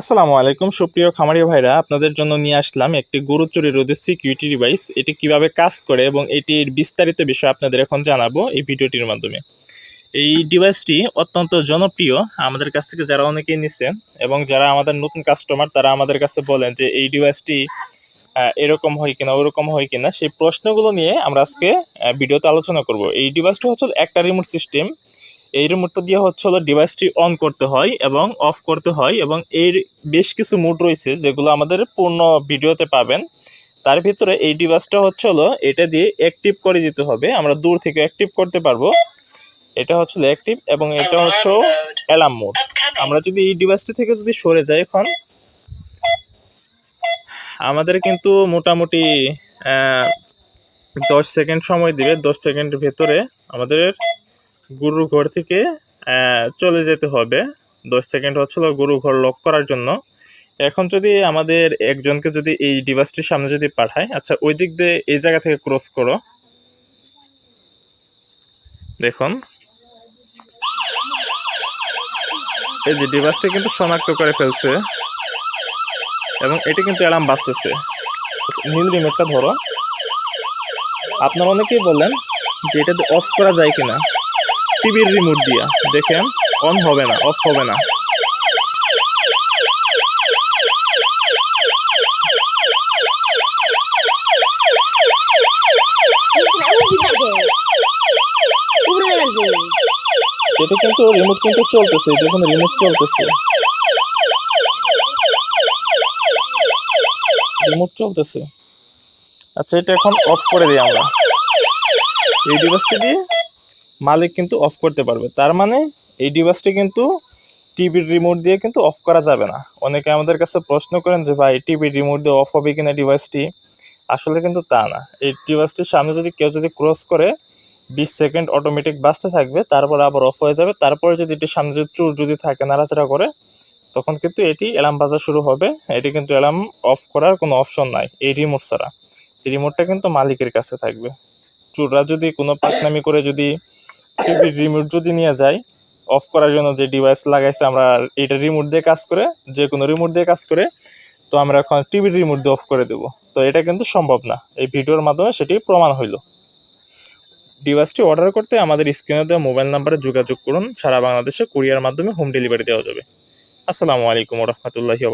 আসসালামু আলাইকুম, সুপ্রিয় খামারি ভাইরা। আপনাদের জন্য নিয়ে আসলাম একটি গরু চুরি সিকিউরিটি ডিভাইস এটি কীভাবে কাজ করে এবং এটির বিস্তারিত বিষয় আপনাদের এখন জানাব এই ভিডিওটির মাধ্যমে। এই ডিভাইসটি অত্যন্ত জনপ্রিয় আমাদের কাছ থেকে যারা অনেকেই নিছেন এবং যারা আমাদের নতুন কাস্টমার তারা আমাদের কাছে বলেন যে এই ডিভাইসটি এরকম হয় কিনা, ওরকম হয় কিনা, সেই প্রশ্নগুলো নিয়ে আমরা আজকে ভিডিওতে আলোচনা করব। এই ডিভাইসটি হচ্ছে একটা রিমোট সিস্টেম এই রিমোটটা দিয়ে হচ্ছে হলো ডিভাইসটি অন করতে হয় এবং অফ করতে হয় এবং এর বেশ কিছু মুড রয়েছে যেগুলো আমাদের পূর্ণ ভিডিওতে পাবেন। তার ভিতরে এই ডিভাইসটা হচ্ছে হলো এটা দিয়ে অ্যাক্টিভ করে দিতে হবে। আমরা দূর থেকে অ্যাক্টিভ করতে পারব। এটা হচ্ছে অ্যাক্টিভ এবং এটা হচ্ছে অ্যালার্ম মোড আমরা যদি এই ডিভাইসটি থেকে যদি সরে যাই এখন, আমাদের কিন্তু মোটামুটি দশ সেকেন্ড সময় দিবে। দশ সেকেন্ডের ভেতরে আমাদের গরুর ঘর থেকে চলে যেতে হবে। দশ সেকেন্ড হচ্ছিল গরু ঘর লক করার জন্য। এখন যদি আমাদের একজনকে যদি এই ডিভাইসটির সামনে যদি পাঠায় আচ্ছা ওই দিক দিয়ে এই জায়গা থেকে ক্রস করো। দেখুন। এই যে ডিভাইসটা কিন্তু শনাক্ত করে ফেলছে। এবং এটি কিন্তু অ্যালার্ম বাঁচতেছে নীল রিমোটটা ধরো। আপনারা অনেকেই বলেন যে এটা অফ করা যায় কিনা। টিভির রিমোট দিয়া। দেখেন অন হবে না অফ হবে না। এটা কিন্তু রিমোট কিন্তু চলতেছে, দেখুন রিমোট চলতেছে। রিমোট চলতেছে। আচ্ছা এটা এখন অফ করে দিই আমরা। এই ডিভাইসটি দিয়ে মালিক কিন্তু অফ করতে পারবে। তার মানে এই ডিভাইসটি কিন্তু টিভির রিমোট দিয়ে কিন্তু অফ করা যাবে না। অনেকে আমাদের কাছে প্রশ্ন করেন যে, ভাই টিভির রিমোট দিয়ে অফ হবে কিনা ডিভাইসটি আসলে কিন্তু তা না। এই ডিভাইসটির সামনে যদি কেউ যদি ক্রস করে, বিশ সেকেন্ড অটোমেটিক বাঁচতে থাকবে, তারপর আবার অফ হয়ে যাবে। তারপরে যদি এটির সামনে যদি চুর যদি থাকে, নাড়াচাড়া করে, তখন কিন্তু এটি অ্যালার্ম বাজা শুরু হবে। এটি কিন্তু অ্যালার্ম অফ করার কোনো অপশন নাই, এই রিমোট ছাড়া। এই রিমোটটা কিন্তু মালিকের কাছে থাকবে। চুররা যদি কোনো পাকনামি করে যদি টিভির রিমোট যদি নিয়ে যাই অফ করার জন্য যে ডিভাইস লাগাইছে, আমরা এটা রিমোট দিয়ে কাজ করে, যে কোনো রিমোট দিয়ে কাজ করে, তো আমরা এখন টিভির রিমোট দিয়ে অফ করে দেবো। তো এটা কিন্তু সম্ভব না। এই ভিডিওর মাধ্যমে সেটি প্রমাণ হইল। ডিভাইসটি অর্ডার করতে আমাদের স্ক্রিনে দেওয়া মোবাইল নাম্বারে যোগাযোগ করুন। সারা বাংলাদেশে কুরিয়ার মাধ্যমে হোম ডেলিভারি দেওয়া যাবে। আসসালামু আলাইকুম রহমতুল্লাহি